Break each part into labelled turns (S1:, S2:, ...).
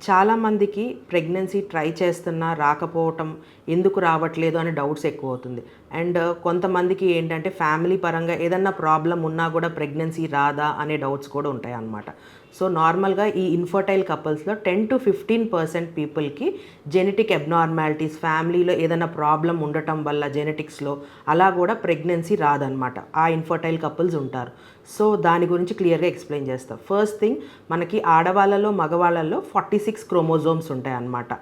S1: చాలామందికి pregnancy try చేస్తున్నా రాకపోవటం ఎందుకు రావట్లేదు అనే డౌట్స్ ఎక్కువ అవుతుంది అండ్ కొంతమందికి ఏంటంటే ఫ్యామిలీ పరంగా ఏదన్నా ప్రాబ్లం ఉన్నా కూడా ప్రెగ్నెన్సీ రాదా అనే డౌట్స్ కూడా ఉంటాయి అన్నమాట సో నార్మల్గా ఈ ఇన్ఫర్టైల్ కపుల్స్లో టెన్ టు ఫిఫ్టీన్ పర్సెంట్ పీపుల్కి జెనెటిక్ అబ్నార్మాలిటీస్ ఫ్యామిలీలో ఏదైనా ప్రాబ్లం ఉండటం వల్ల జెనెటిక్స్లో అలా కూడా ప్రెగ్నెన్సీ రాదనమాట ఆ ఇన్ఫర్టైల్ కపుల్స్ ఉంటారు. సో దాని గురించి క్లియర్గా ఎక్స్ప్లెయిన్ చేస్తాం. ఫస్ట్ థింగ్ మనకి ఆడవాళ్ళలో మగవాళ్ళలో ఫార్టీ సిక్స్ క్రోమోజోమ్స్ ఉంటాయి అన్నమాట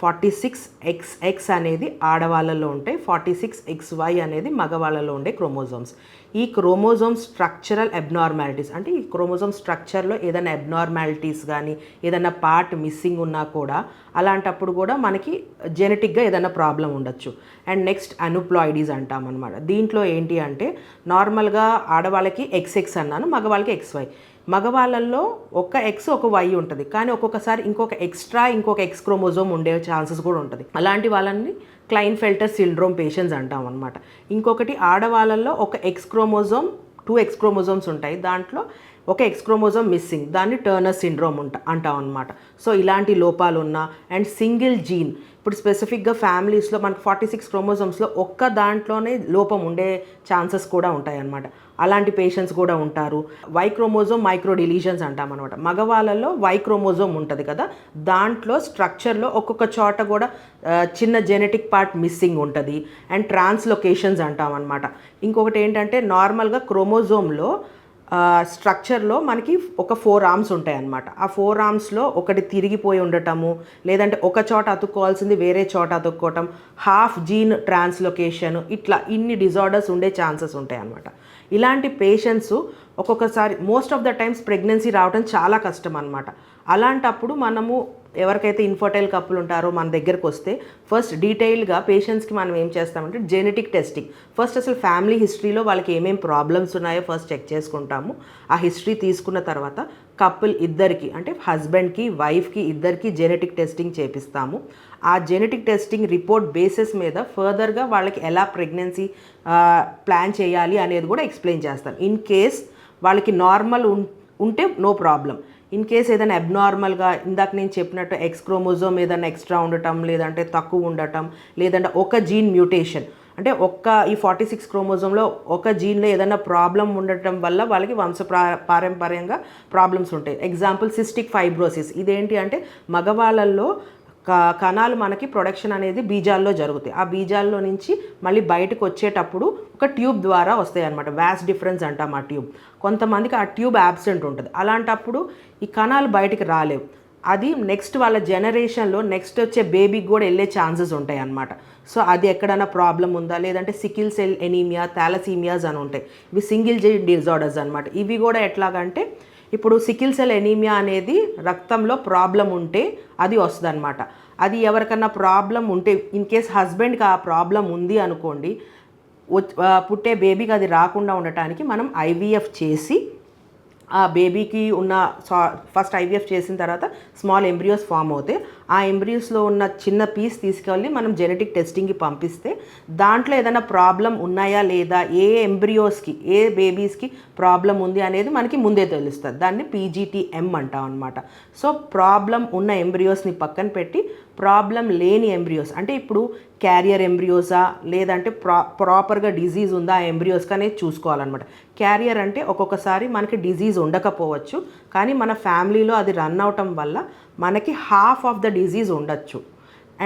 S1: ఫార్టీ సిక్స్ ఎక్స్ ఎక్స్ అనేది ఆడవాళ్ళలో ఉంటాయి ఫార్టీ సిక్స్ ఎక్స్ వై అనేది మగవాళ్ళలో ఉండే క్రోమోజోమ్స్. ఈ క్రోమోజోమ్ స్ట్రక్చరల్ అబ్నార్మాలిటీస్ అంటే ఈ క్రోమోజోమ్ స్ట్రక్చర్లో ఏదైనా అబ్నార్మాలిటీస్ కానీ ఏదైనా పార్ట్ మిస్సింగ్ ఉన్నా కూడా అలాంటప్పుడు కూడా మనకి జెనెటిక్గా ఏదైనా ప్రాబ్లం ఉండొచ్చు. అండ్ నెక్స్ట్ అనుప్లాయిడీస్ అంటాం అనమాట దీంట్లో ఏంటి అంటే నార్మల్గా ఆడవాళ్ళకి ఎక్స్ ఎక్స్ అన్నాను మగవాళ్ళకి ఎక్స్ వై. మగవాళ్ళల్లో ఒక ఎక్స్ ఒక వై ఉంటుంది. కానీ ఒక్కొక్కసారి ఇంకొక ఎక్స్ట్రా ఇంకొక ఎక్స్ క్రోమోజోమ్ ఉండే ఛాన్సెస్ కూడా ఉంటుంది. అలాంటి వాళ్ళని క్లైన్ ఫెల్టర్ సిండ్రోమ్ పేషెంట్స్ అంటాం అనమాట ఇంకొకటి ఆడవాళ్ళల్లో ఒక X chromosome two X chromosomes ఉంటాయి. దాంట్లో ఒక ఎక్స్ క్రోమోజోమ్ మిస్సింగ్ దాన్ని టర్నర్ సిండ్రోమ్ ఉంటా అంటాం అనమాట సో ఇలాంటి లోపాలు ఉన్న అండ్ సింగిల్ జీన్ ఇప్పుడు స్పెసిఫిక్గా ఫ్యామిలీస్లో మనకు ఫార్టీ సిక్స్ క్రోమోజోమ్స్లో ఒక్క దాంట్లోనే లోపం ఉండే ఛాన్సెస్ కూడా ఉంటాయి అన్నమాట. అలాంటి పేషెంట్స్ కూడా ఉంటారు. వై క్రోమోజోమ్ మైక్రో డిలీజన్స్ అంటాం అనమాట మగవాళ్ళలో వై క్రోమోజోమ్ ఉంటుంది కదా దాంట్లో స్ట్రక్చర్లో ఒక్కొక్క చోట కూడా చిన్న జెనెటిక్ పార్ట్ మిస్సింగ్ ఉంటుంది. అండ్ ట్రాన్స్లొకేషన్స్ అంటాం అనమాట ఇంకొకటి ఏంటంటే నార్మల్గా క్రోమోజోమ్లో స్ట్రక్చర్లో మనకి ఒక ఫోర్ ఆర్మ్స్ ఉంటాయి అన్నమాట ఆ ఫోర్ ఆర్మ్స్లో ఒకటి తిరిగిపోయి ఉండటము లేదంటే ఒక చోట అతుక్కోవాల్సింది వేరే చోట అతుక్కోవటం హాఫ్ జీన్ ట్రాన్స్లొకేషన్ ఇట్లా ఇన్ని డిజార్డర్స్ ఉండే ఛాన్సెస్ ఉంటాయి అన్నమాట ఇలాంటి పేషెంట్స్ ఒక్కొక్కసారి most of the times pregnancy రావడం చాలా కష్టం అనమాట అలాంటప్పుడు మనము ఎవరికైతే ఇన్ఫర్టైల్ కప్పులు ఉంటారో మన దగ్గరకు వస్తే ఫస్ట్ డీటెయిల్గా పేషెంట్స్కి మనం ఏం చేస్తామంటే జెనెటిక్ టెస్టింగ్ ఫస్ట్ అసలు ఫ్యామిలీ హిస్టరీలో వాళ్ళకి ఏమేమి ప్రాబ్లమ్స్ ఉన్నాయో ఫస్ట్ చెక్ చేసుకుంటాము. ఆ హిస్టరీ తీసుకున్న తర్వాత కపుల్ ఇద్దరికి అంటే హస్బెండ్కి వైఫ్కి ఇద్దరికి జెనెటిక్ టెస్టింగ్ చేపిస్తాము. ఆ జెనెటిక్ టెస్టింగ్ రిపోర్ట్ బేసిస్ మీద ఫర్దర్గా వాళ్ళకి ఎలా ప్రెగ్నెన్సీ ప్లాన్ చేయాలి అనేది కూడా ఎక్స్ప్లెయిన్ చేస్తాం. ఇన్ కేస్ వాళ్ళకి నార్మల్ ఉంటే నో ప్రాబ్లం ఇన్ కేస్ ఏదైనా అబ్నార్మల్గా ఇందాక నేను చెప్పినట్టు ఎక్స్ క్రోమోజోమ్ ఏదైనా ఎక్స్ట్రా ఉండటం లేదంటే తక్కువ ఉండటం లేదంటే ఒక జీన్ మ్యూటేషన్ అంటే ఒక్క ఈ ఫార్టీ సిక్స్ క్రోమోజోమ్లో ఒక జీన్లో ఏదైనా ప్రాబ్లం ఉండటం వల్ల వాళ్ళకి వంశ పారంపర్యంగా ప్రాబ్లమ్స్ ఉంటాయి. ఎగ్జాంపుల్ సిస్టిక్ ఫైబ్రోసిస్ ఇదేంటి అంటే మగవాళ్ళల్లో కణాలు మనకి ప్రొడక్షన్ అనేది బీజాల్లో జరుగుతాయి. ఆ బీజాల్లో నుంచి మళ్ళీ బయటకు వచ్చేటప్పుడు ఒక ట్యూబ్ ద్వారా వస్తాయి అనమాట వ్యాస్ డిఫరెన్స్ అంటాం ఆ ట్యూబ్. కొంతమందికి ఆ ట్యూబ్ యాబ్సెంట్ ఉంటుంది. అలాంటప్పుడు ఈ కణాలు బయటికి రాలేవు. అది నెక్స్ట్ వాళ్ళ జనరేషన్లో నెక్స్ట్ వచ్చే బేబీకి కూడా వెళ్ళే ఛాన్సెస్ ఉంటాయి అన్నమాట సో అది ఎక్కడైనా ప్రాబ్లం ఉందా? లేదంటే సికిల్ సెల్ ఎనీమియా థాలసీమియాస్ అని ఉంటాయి. ఇవి సింగిల్ జెన్ డిజార్డర్స్ అనమాట ఇవి కూడా ఎట్లాగంటే ఇప్పుడు సికిల్ సెల్ ఎనీమియా అనేది రక్తంలో ప్రాబ్లం ఉంటే అది వస్తుంది అనమాట అది ఎవరికన్నా ప్రాబ్లం ఉంటే ఇన్ కేస్ హస్బెండ్కి ఆ ప్రాబ్లం ఉంది అనుకోండి పుట్టే బేబీకి అది రాకుండా ఉండటానికి మనం ఐవీఎఫ్ చేసి ఆ బేబీకి ఉన్న ఫస్ట్ ఐవీఎఫ్ చేసిన తర్వాత స్మాల్ ఎంబ్రియోస్ ఫామ్ అవుతాయి ఆ ఎంబ్రియోస్లో ఉన్న చిన్న పీస్ తీసుకెళ్ళి మనం జెనెటిక్ టెస్టింగ్కి పంపిస్తే దాంట్లో ఏదైనా ప్రాబ్లం ఉన్నాయా లేదా ఏ ఎంబ్రియోస్కి ఏ బేబీస్కి ప్రాబ్లం ఉంది అనేది మనకి ముందే తెలుస్తుంది. దాన్ని పీజీటీఎం అంటాం అనమాట సో ప్రాబ్లం ఉన్న ఎంబ్రియోస్ని పక్కన పెట్టి ప్రాబ్లం లేని ఎంబ్రియోస్ అంటే ఇప్పుడు క్యారియర్ ఎంబ్రియోసా లేదంటే ప్రా ప్రాపర్గా డిజీజ్ ఉందా ఆ ఎంబ్రియోస్కి అనేది చూసుకోవాలన్నమాట. క్యారియర్ అంటే ఒక్కొక్కసారి మనకి డిజీజ్ ఉండకపోవచ్చు కానీ మన ఫ్యామిలీలో అది రన్ అవటం వల్ల మనకి హాఫ్ ఆఫ్ ద డిజీజ్ ఉండొచ్చు.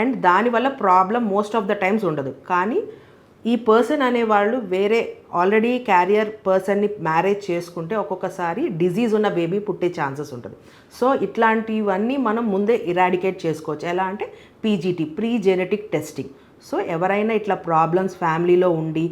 S1: అండ్ దానివల్ల problem most of the times ఉండదు. కానీ ఈ పర్సన్ అనేవాళ్ళు వేరే ఆల్రెడీ క్యారియర్ పర్సన్ని మ్యారేజ్ చేసుకుంటే ఒక్కొక్కసారి డిజీజ్ ఉన్న బేబీ పుట్టే ఛాన్సెస్ ఉంటుంది. సో ఇట్లాంటివన్నీ మనం ముందే ఇరాడికేట్ చేసుకోవచ్చు. ఎలా అంటే PGT pre genetic testing so ఎవరైనా ఇట్లా ప్రాబ్లమ్స్ ఫ్యామిలీలో ఉండి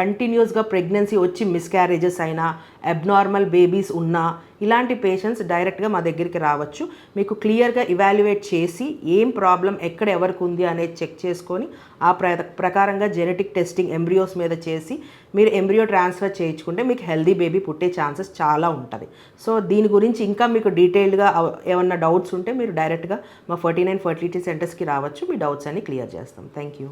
S1: కంటిన్యూస్గా ప్రెగ్నెన్సీ వచ్చి మిస్క్యారేజెస్ అయినా అబ్నార్మల్ బేబీస్ ఉన్నా ఇలాంటి పేషెంట్స్ డైరెక్ట్గా మా దగ్గరికి రావచ్చు. మీకు క్లియర్గా ఇవాల్యుయేట్ చేసి ఏం ప్రాబ్లం ఎక్కడ ఎవరికి ఉంది అనేది చెక్ చేసుకొని ఆ ప్ర ప్రకారంగా జెనెటిక్ టెస్టింగ్ ఎంబ్రియోస్ మీద చేసి మీరు ఎంబ్రియో ట్రాన్స్ఫర్ చేయించుకుంటే మీకు హెల్దీ బేబీ పుట్టే ఛాన్సెస్ చాలా ఉంటుంది. సో దీని గురించి ఇంకా మీకు డీటెయిల్డ్గా ఏమన్నా డౌట్స్ ఉంటే మీరు డైరెక్ట్గా మా ఫర్టీ నైన్ ఫర్టిలిటీ సెంటర్స్కి రావచ్చు. మీ డౌట్స్ అన్ని క్లియర్ చేస్తాం. Thank you